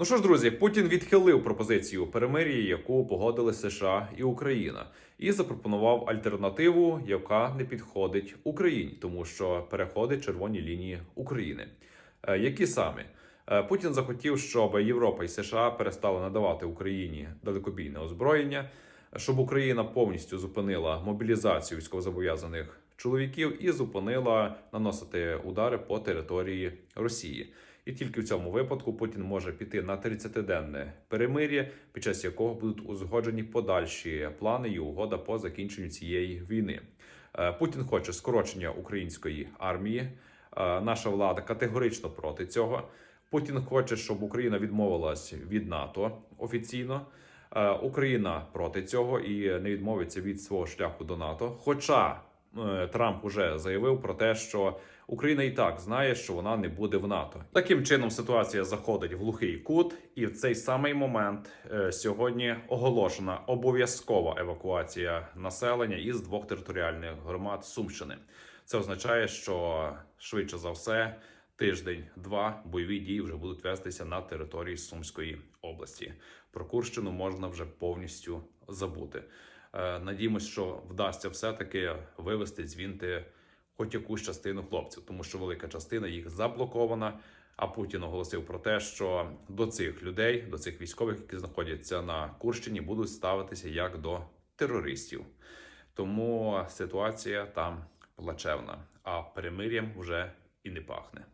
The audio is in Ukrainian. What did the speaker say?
Ну що ж, друзі, Путін відхилив пропозицію перемир'я, яку погодили США і Україна, і запропонував альтернативу, яка не підходить Україні, тому що переходить червоні лінії України. Е, Які саме? Е, Путін захотів, щоб Європа і США перестали надавати Україні далекобійне озброєння, щоб Україна повністю зупинила мобілізацію військовозобов'язаних чоловіків і зупинила наносити удари по території Росії. І тільки в цьому випадку Путін може піти на 30-денне перемир'я, під час якого будуть узгоджені подальші плани і угода по закінченню цієї війни. Е, Путін хоче скорочення української армії. Е, Наша влада категорично проти цього. Путін хоче, щоб Україна відмовилась від НАТО офіційно. Е, Україна проти цього і не відмовиться від свого шляху до НАТО. Хоча Трамп уже заявив про те, що Україна і так знає, що вона не буде в НАТО. Таким чином ситуація заходить в глухий кут, і в цей самий момент е, сьогодні оголошена обов'язкова евакуація населення із двох територіальних громад Сумщини. Це означає, що швидше за все тиждень-два бойові дії вже будуть вестися на території Сумської області. Про Курщину можна вже повністю забути. Е, Надіємось, що вдасться все-таки вивести звінти хоч якусь частину хлопців, тому що велика частина їх заблокована. А Путін оголосив про те, що до цих людей, до цих військових, які знаходяться на Курщині, будуть ставитися як до терористів. Тому ситуація там плачевна, а перемир'ям вже і не пахне.